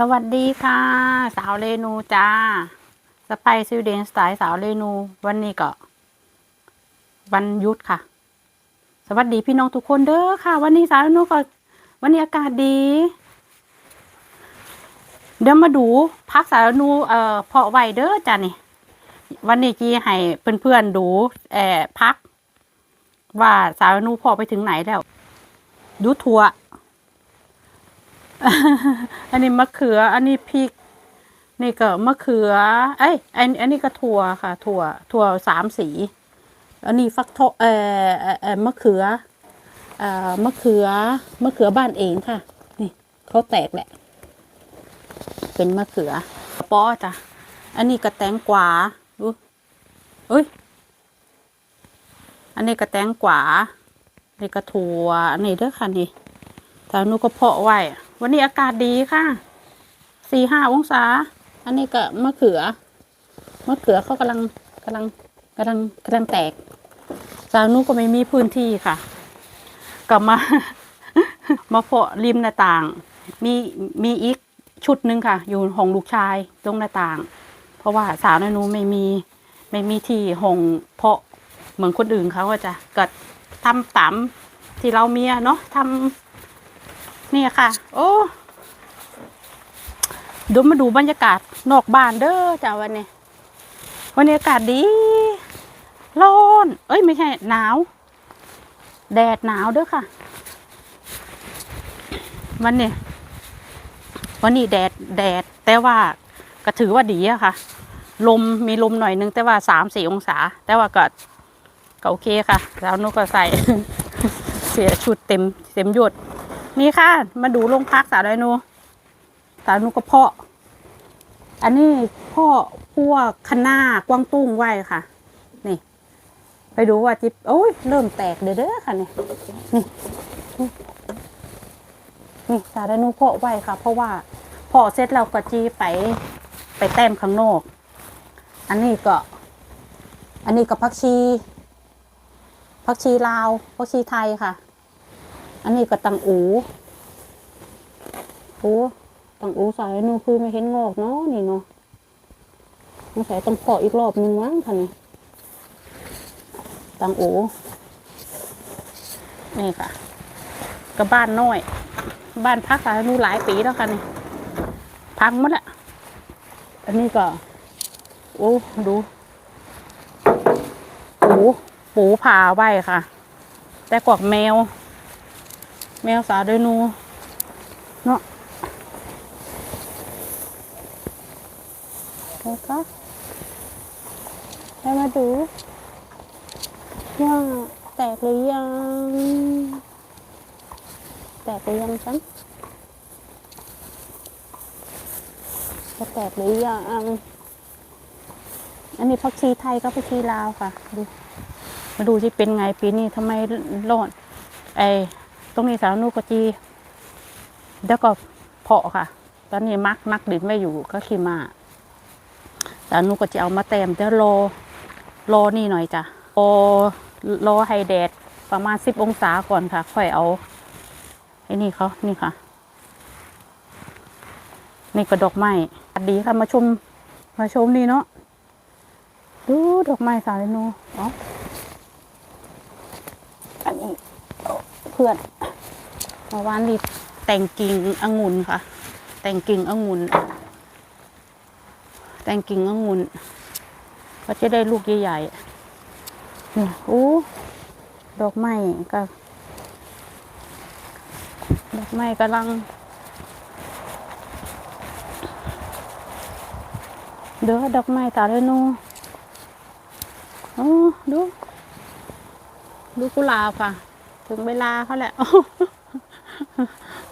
สวัสดีค่ะ สาวเรนูจ้าสไปซิวเดนสไตล์สาวเรนู วันนี้ก็ วันยุดค่ะ สวัสดีพี่น้องทุกคนเด้อค่ะ วันนี้สาวเรนูก็วันนี้อากาศดี เดี๋ยวมาดูพักสาวเรนูเอ่อเพาะไว้เด้อจ้านี่ วันนี้จีให้เพื่อนๆดูเอ่อพัก ว่าสาวเรนูเพาะไปถึงไหนแล้ว ดูทัว อันนี้มะเขือ อันนี้พริก นี่ก็มะเขือ เอ้ยอันอันนี้ก็ถั่วค่ะ ถั่ว ถั่วสามสี อันนี้ฟักทองเอ่อเอ่อเออมะเขือเอ่อมะเขือ มะเขือบ้านเองค่ะ นี่เขาแตกแหละ เป็นมะเขือป้อจ้ะ อันนี้กระแตงกวาดูเอ้ย อันนี้กระแตงกวานนี้กระถั่วอันนี้เด้อค่ะนี่แต่นูก็เพาะไว้ วันนี้อากาศดีค่ะ สี่ห้าองศา อันนี้ก็มะเขือ มะเขือเขากำลังกำลังกำลังกำลังแตก สาวนูก็ไม่มีพื้นที่ค่ะ กลับมา มาเพาะริมหน้าต่าง มีมีอีกชุดหนึ่งค่ะ อยู่ห้องลูกชายตรงหน้าต่าง เพราะว่าสาวนูไม่มีไม่มีที่ห้องเพาะเหมือนคนอื่นเขาจะเกิดทำตามที่เราเมีอะเนาะทำ นี่ค่ะ โอ้เดูมาดูบรรยากาศนอกบ้านเด้อจ้าวันนี้ วันนี้อากาศดีร้อนเอ้ยไม่ใช่หนาว แดดหนาวเด้อค่ะ วันนี้ วันนี้แดดแดด แต่ว่าก็ถือว่าดีอะค่ะ ลมมีลมหน่อยนึง แต่ว่าสามสี่องศา แต่ว่าก็ก็โอเคค่ะ แล้วนุกก็ใส่ เสียชุดเต็มเต็มยศ นี่ค่ะ มาดูโรงพักสาวไดโนสาวไดโนูก็เพาะ อันนี้พ่อพวกคะนากวางตุ้งไว้ค่ะ นี่ ไปดูว่าจิบโอ้ยเริ่มแตกเด้อเด้อค่ะนี่นี่นี่นี่สาวไดโนูเพาะไว้ค่ะ เพราะว่าพาะเสร็จเราก็จีไปไปแต้มข้างนอก อันนี้ก็ อันนี้ก็พักชีพักชีลาวพักชีไทยค่ะ อันนี้ก็ตังอูโอ้ตังอูสายนูคือไม่เห็นงอกเนาะนี่เนาะสงสัยต้องเพาะอีกรอบนึงมั้งค่ะนี่ตังอูนี่ค่ะก็บ้านน้อย บ้านพักสายนูหลายปีแล้วค่ะนี่พังหมดละอันนี้ก็โอ้ดูปูปูผ่าไว้ค่ะ แต่กวกแมว มวสาวเดนูเนาะนะคะให้มาดูว่าแตกหรือยัง แตกหรือยังฉันจะแตกหรือยัง อันนี้ผักชีไทยกับผักชีลาวค่ะ ดู มาดูที่เป็นไงปีนี้ทำไมรอดไอ รงนี้สาวนุกจีแล้วก็เพาะค่ะ ตอนนี้มักมักดินไม่อยู่ก็ขี่มาสาวนุก็จะเอามาเต็มเดี๋ยวรอรอนี่หน่อยจ้ะรอรอให้แดดประมาณสิบองศาก่อนค่ะ ค่อยเอาไอ้นี่เขานี่ค่ะ นี่ก็ดอกไม้ดีค่ะมาชมมาชมนี่เนาะดูดอกไม้สาวนุอ๋ออันนี้เพื่อน เมื่อวานนี้แต่งกิ่งองุ่นค่ะ แต่งกิ่งองุ่นแต่งกิ่งองุ่นก็จะได้ลูกใหญ่ๆนี่โอ้ดอกไม้ก็ดอกไม้กำลัง เด้อดอกไม้ตาเลยนูโอ้ดู ดูกุหลาบค่ะ ถึงเวลาเขาแหละ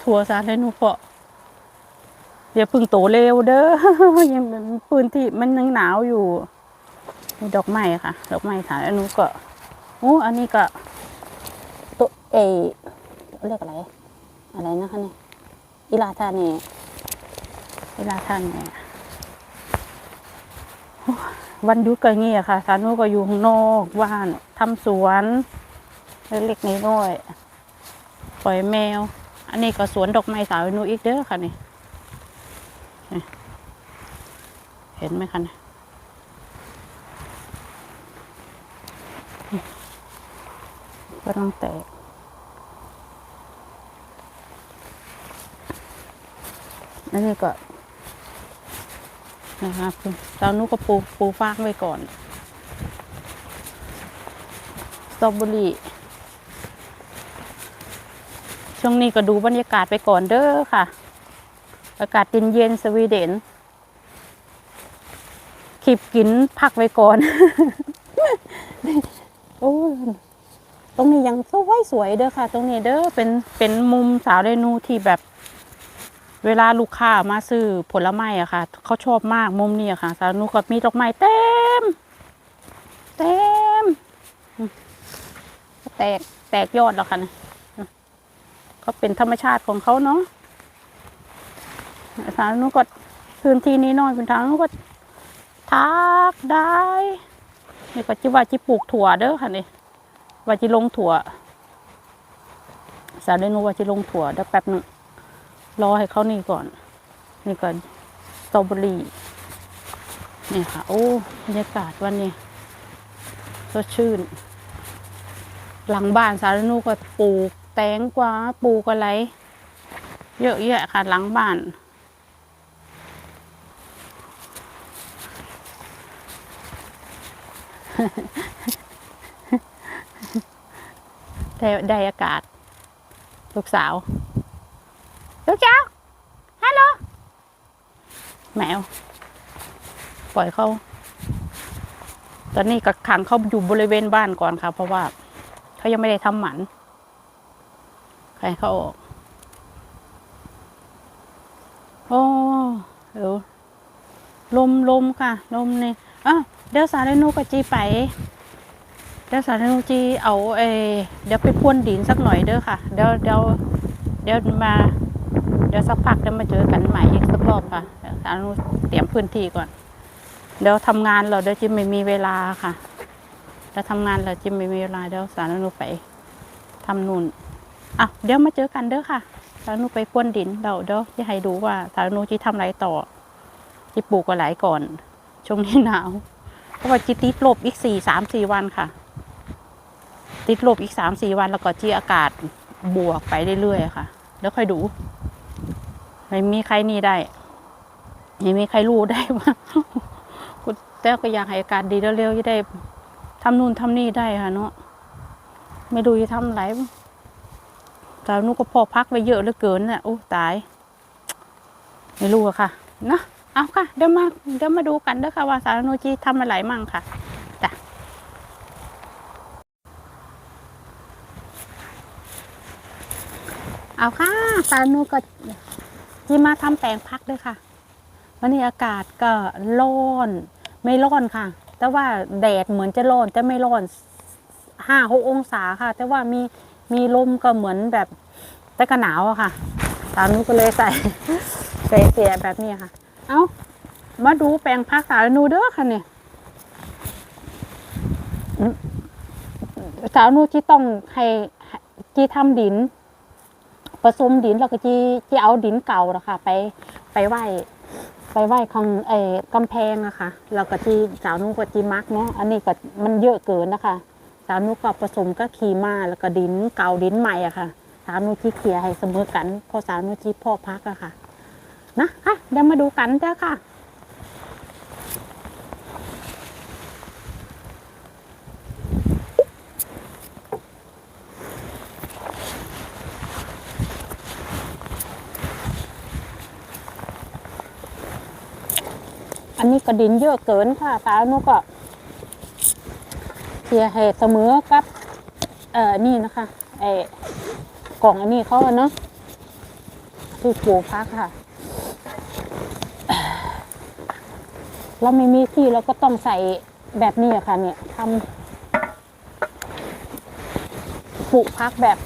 ถั่วสารให้หนูเพาะอย่าพึ่งโตเร็วเด้อยังปืนที่มันยังหนาวอยู่มีดอกไม้ค่ะ ดอกไม้สารให้หนูก็โอ้อันนี้ก็ตัวเอเรียกอะไร อะไรนะคะเนี่ยอิลาทาเนอิลาทาเนโอ้วันยุก็เงี้ยค่ะ สานูก็อยู่ข้างนอกบ้านทำสวน เล็กๆน้อยๆปล่อยแมว อันนี้ก็สวนดอกไม้สาวนูอีกเด้อค่ะนี่ เห็นไหมคะนี่ก็ต้องแตกอันนี้ก็นะครับตอนนู้ก็ปูปูฟางไว้ก่อน สตรอเบอรี่ ช่วงนี้ก็ดูบรรยากาศไปก่อนเด้อค่ะ อากาศเย็นเย็นๆสวีเดนขีบกินพักไว้ก่อน โอ้ตรงนี้ยังสวยสวยเด้อค่ะ ตรงนี้เด้อเป็นเป็นมุมสาวเรนูที่แบบ เวลาลูกค้ามาซื้อผลไม้อะค่ะ เขาชอบมากมุมนี้อะค่ะ สาวนุก็มีดอกไม้เต็ม เต็ม แตกแตกยอดแล้วค่ะเนี่ย ก็เป็นธรรมชาติของเขาเนาะสาวนุก็พื้นที่นี้น้อยเป็นทางนุก็ทักได้นี่ก็จิว่าจิปลูกถั่วเด้อค่ะนี่ว่าจิลงถั่วสาวเรนูว่าจิลงถั่วเดี๋ยวแป๊บหนึงรอให้เขานี่ก่อน นี่ก่อนสตรอเบอรี่นี่ค่ะ โอ้บรรยากาศวันนี้สดชื่น หลังบ้านสารนุก็ปลูก แตงกวาปลูกอะไรเยอะแยะค่ะหลังบ้าน ได้ได้อากาศ ลูกสาวลูกเจ้าฮัลโหลแมว ปล่อยเขาตอนนี้ก็ขังเขาอยู่บริเวณบ้านก่อนค่ะ เพราะว่าเขายังไม่ได้ทำหมัน ใครเข้าออก โอ้เดี๋ยวลมลมค่ะ ลมเนี่ยอ้าวเดี๋ยวสารนูกับจีไปเดี๋ยวสารนูจีเอาเอเดี๋ยวไปพ่วนดินสักหน่อยเด้อค่ะ เดี๋ยวเดี๋ยวเดี๋ยวมา เดี๋ยวสักพักเดี๋ยวมาเจอกันใหม่อีกสักรอบค่ะสารุเตรียมพื้นที่ก่อน เดี๋ยวทำงานเราเดี๋ยวจิไม่มีเวลาค่ะเดี๋ยวทำงานเราจิไม่มีเวลาเดี๋ยวสารุไปทำนู่น อะเดี๋ยวมาเจอกันเด้อค่ะสารุไปพ่วนดินเดี๋ยวเดี๋ยวจะให้ดูว่าสารุจีทำอะไรต่อจีปลูกกว่าหลายก่อนช่วงนี้หนาวเพราะว่าจีติดลบอีกสี่สามสี่วันค่ะ ติดลบอีกสามสี่วันแล้วก็จีอากาศบวกไปเรื่อยๆค่ะ แล้วค่อยดูไม่มีใครนี่ได้ไม่มีใครรู้ได้ว่ากูแต่ก็อยากให้อาการดีเร็วๆจะได้ทำนู่นทำนี่ได้ค่ะเนาะไม่ดูจะทำอะไร ต่หนูก็พอพักไปเยอะเหลือเกินน่ะโอ้ตาย ไม่รู้อะค่ะนะเอาค่ะ เดี๋ยวมาเดี๋ยวมาดูกันเด้อค่ะว่าสารโนจีทำอะไรมั่งค่ะจ้ะเอาค่ะสารโนก็ที่มาทำแปลงพักด้วยค่ะวันนี้อากาศก็ร้อนไม่ร้อนค่ะ แต่ว่าแดดเหมือนจะร้อนแต่ไม่ร้อนห้าหกองศาค่ะ แต่ว่ามี มีลมก็เหมือนแบบแต่ก็หนาวอะค่ะ ตามนู้ก็เลยใส่ใส่เสียแบบนี้ค่ะ เอามาดูแปลงพักสารนูเด้อค่ะเนี่ยสารนูที่ต้องให้ให้ที่ทำดินผสมดินแล้วก็จีจีเอาดินเก่าอะค่ะไปไปไหว้ไปไหว้ข้างไอ้กำแพงอะคะแล้วก็จีสาวนุก็จีมักเนาะอันนี้ก็มันเยอะเกินนะคะ สาวนุก็ผสมก็ขีมาแล้วก็ดินเก่าดินใหม่อะค่ะสาวนุที่เคลียให้เสมอกันเพอสาวนุที่พ่อพักอะค่ะ นะค่ะเดี๋ยวมาดูกันเจ้าค่ะอันนี้ก็ดินเยอะเกินค่ะสาวนุก็ เคลียร์ให้เสมอกับเอ่อนี่นะคะไอ้กล่องอันนี้เขาเนาะที่ปลูกพักค่ะ เราไม่มีที่เราก็ต้องใส่แบบนี้อะค่ะ เนี่ยทำปลูกพักแบบ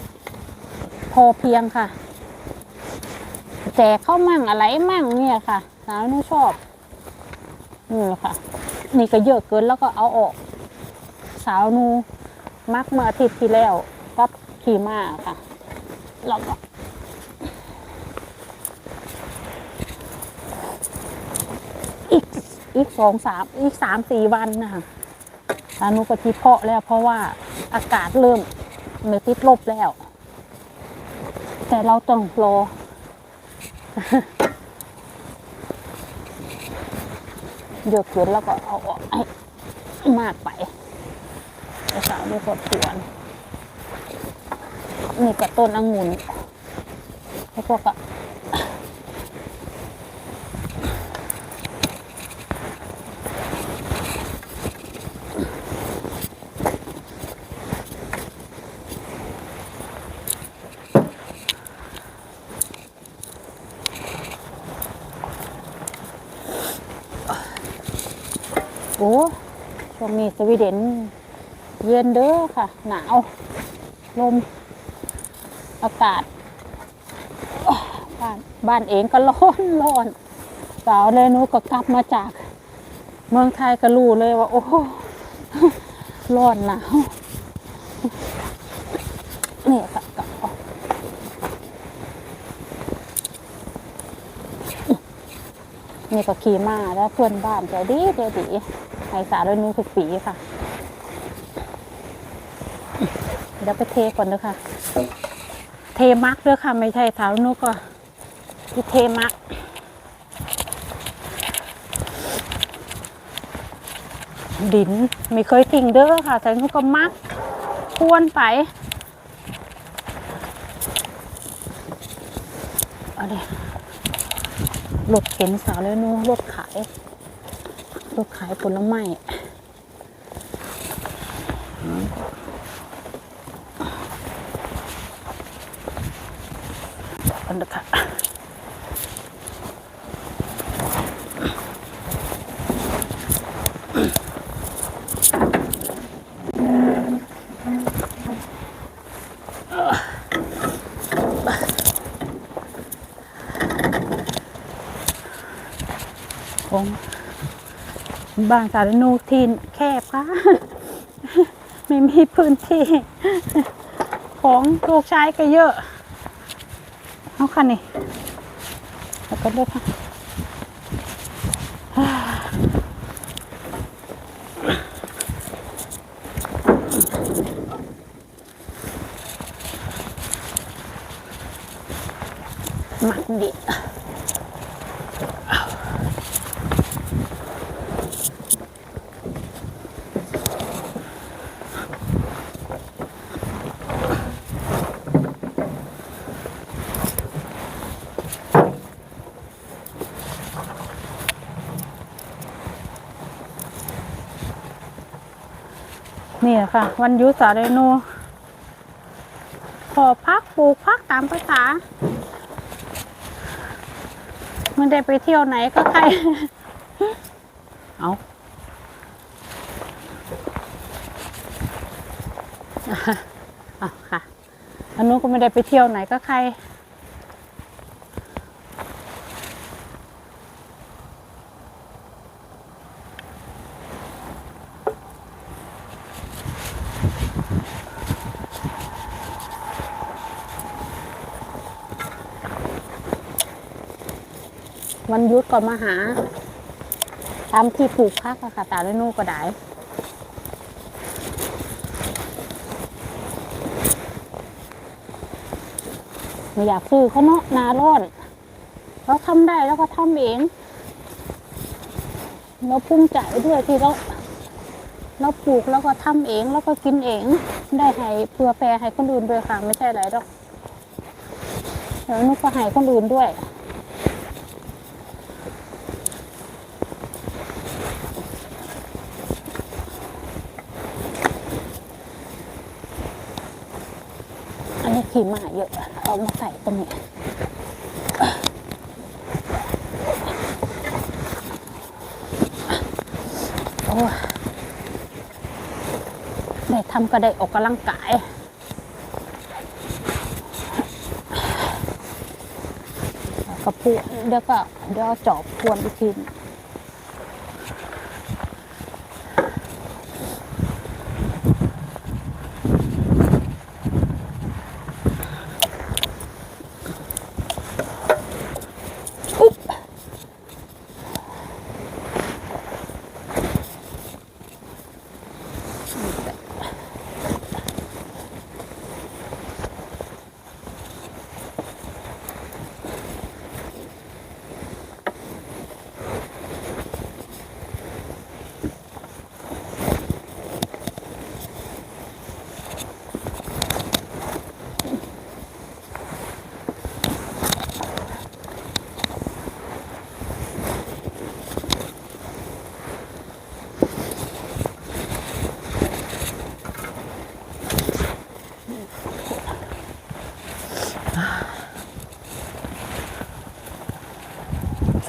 พอเพียงค่ะแจกเข้ามั่งอะไรมั่งเนี่ยค่ะสาวนุชอบนี่ค่ะ นี่ก็เยอะเกินแล้วก็เอาออก สาวนูมักเมื่ออาทิตย์ที่แล้วกับขี่ม้าค่ะ แล้วก็อีกสองสามอีกสามสี่วันนะคะอนุกติเพาะแล้วเพราะว่าอากาศเริ่มไม่ติดลบแล้ว แต่เราต้องรอเดือดเกินแล้วก็เอาออกให้มากไป สาวนี่ก็สวนนี่ก็ต้นองุ่นแล้วก็กะโอ้ช่วงนี้สวีเดน เย็นเด้อค่ะ หนาว ลม อากาศ บ้านบ้านเองก็ร้อนร้อนสาวเลยนูก็กลับมาจาก เมืองไทยก็รู้เลยว่า โอ้โหร้อนหนาวเนี่ยกลับกลับออกนี่ก็ขี่มาแล้วเพื่อนบ้านใจดีใจดีให้สาวเลยนูทุกปีค่ะ เดี๋ยวไปเทก่อนเด้อค่ะ เทมักด้วยค่ะ ไม่ใช่สาวนุกก็ที่เทมักดินไม่เคยทิ้งเด้อค่ะแต่นุกก็มักควรไปเอาเดี๋ยวรถเข็นสาวเลยนูรถขายรถขายผลไม้ กันเถอะค่ะ ของบ้านสารนูทีนแคบค่ะ ไม่มีพื้นที่ ของลูกชายก็เยอะ เอาค่ะนี่แล้วก็เลือกค่ะมักดิ ค่ะ วันยุสาเรนูขอพักปลูกพักตามภาษาไม่ได้ไปเที่ยวไหนก็ใครเอาเอค่ะอันนู้นก็ไม่ได้ไปเที่ยวไหนก็ใคร ยุดก็มาหาตามที่ปลูกพักอะค่ะตาด้วยนูก็ได้ไม่อยากซื้อเขาเนาะนาร้อนเราทำได้แล้วก็ทำเองเราภูมิใจด้วยที่เราเราปลูกแล้วก็ทำเองแล้วก็กินเอง ได้ให้เพื่อแปรให้คนอื่นด้วยค่ะไม่ใช่อะไรหรอกแล้วนุกก็ให้คนอื่นด้วย อันนี้ขีมาเยอะเอามาใส่ตรงนี้โอ้ได้ทำก็ได้ออกกำลังกายกระปุกเดี๋ยวก็เดี๋ยวจอบพวนอีกที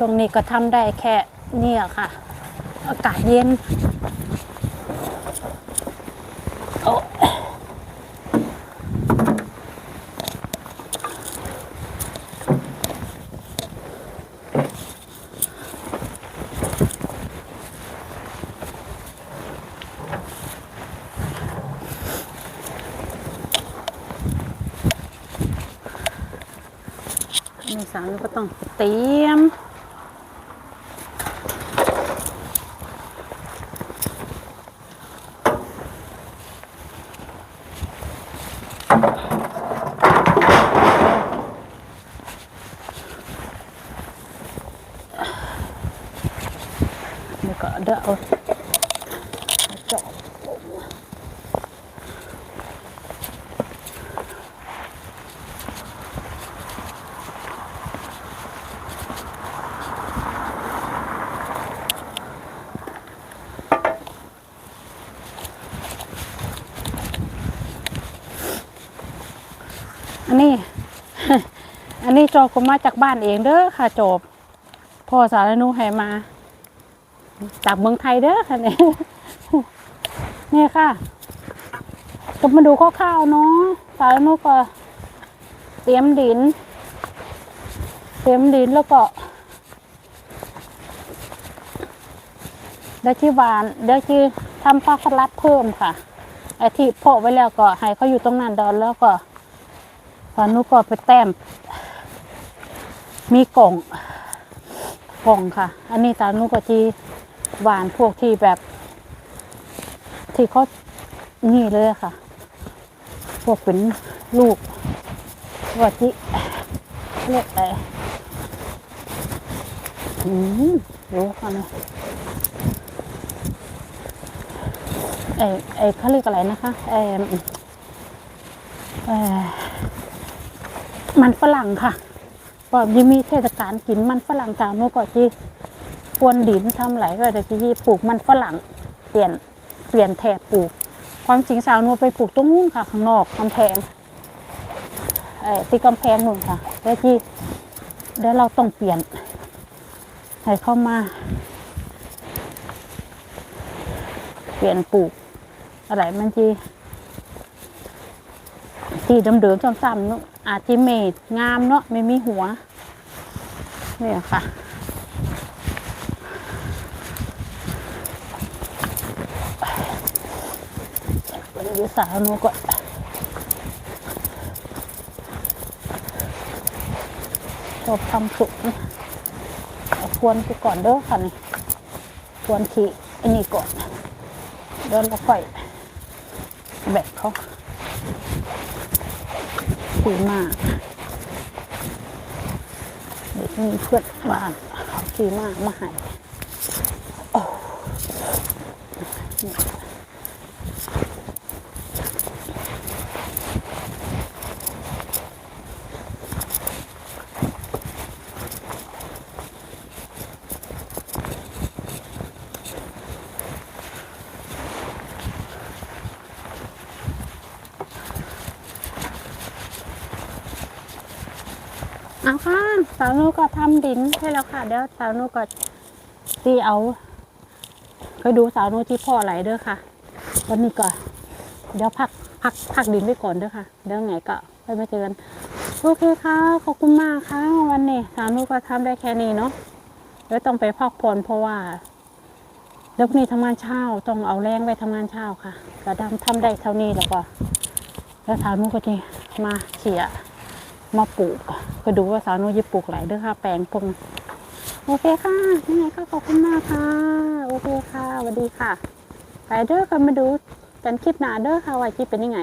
ช่วงนี้ก็ทำได้แค่เนี่ยค่ะ อากาศเย็นโอ้ในสารก็ต้องเตรียม เดี๋ยว ก็เอาเจาะอันนี้ อันนี้จอบก็มาจากบ้านเองเด้อค่ะจบพ่อสารนุให้มา จากเมืองไทยเด้อค่ะเนี่ยนี่ค่ะก็มาดูคร่าวๆเนาะสารนุก็เตรียมดิน เตรียมดินแล้วก็ได้ที่หวานได้ที่ทำผ้าสลัดเพิ่มค่ะไอที่โปะไว้แล้วก็ให้เขาอยู่ตรงนั้นดอนแล้วก็สารนุก็ไปแต้ม มีกล่องกล่องค่ะ อันนี้สารนุก็จี หวานพวกที่แบบ ที่เขานี่เลยค่ะ พวกเป็นลูกว่าที่เรียกอะไรอืมรู้ค่ะนะไอไอเขาเรียกอะไรนะคะไอเออมันฝรั่งค่ะก็ยังมีเทศกาลกินมันฝรั่งจางโน้ก็ที่ กวนดินทำไหลก็จะที่ปลูกมันฝรั่งเปลี่ยนเปลี่ยนแถบปลูก ความจริงสาวนัวไปปลูกตรงนู้นค่ะข้างนอกกำแพงเอ่อที่กำแพงนู่นค่ะแล้วที่เดี๋ยวเราต้องเปลี่ยนให้เข้ามา เปลี่ยนปลูก อะไรมันจีที่เดิมๆซ้ำๆเนอะอาจจะเมดงามเนาะไม่มีหัวเนี่ยค่ะ วันนี้สาวหนูก็ชอบทำสุกนะควรไปก่อนเด้อค่ะนี่ควรขี่อันนี้ก่อนเดินแล้วค่อยแบกเขาขี่มากเด็กมีเพื่อนบ้านเขาขี่มากมาให้โอ้าวนุก็ทำดินให้แล้วค่ะ เดี๋ยวสาวนุก็ตีเอาเคยดูสาวนุที่พ่อไหลเด้อค่ะ วันนี้ก็เดี๋ยวพักพักพักดินไว้ก่อนเด้อค่ะ เดี๋ยวไงก็ไปมาเจอกันโอเคค่ะ ขอบคุณมากค่ะ วันนี้สาวนุก็ทำได้แค่นี้เนาะเดี๋ยวต้องไปพักผ่อนเพราะว่าเดี๋ยวนี้ทำงานเช้าต้องเอาแรงไปทำงานเช้าค่ะกระดำทำได้เท่านี้แล้วก็แล้วสาวนุก็จะมาเขี่ย มาปลูกก็ดูว่าสาวนุยปลูกหลายเด้อค่ะแปลงพงโอเคค่ะยังไงก็ขอบคุณมากค่ะ โอเคค่ะสวัสดีค่ะ ไปเด้อกันมาดูกันคลิปหน้าเด้อค่ะว่าคลิปเป็นยังไง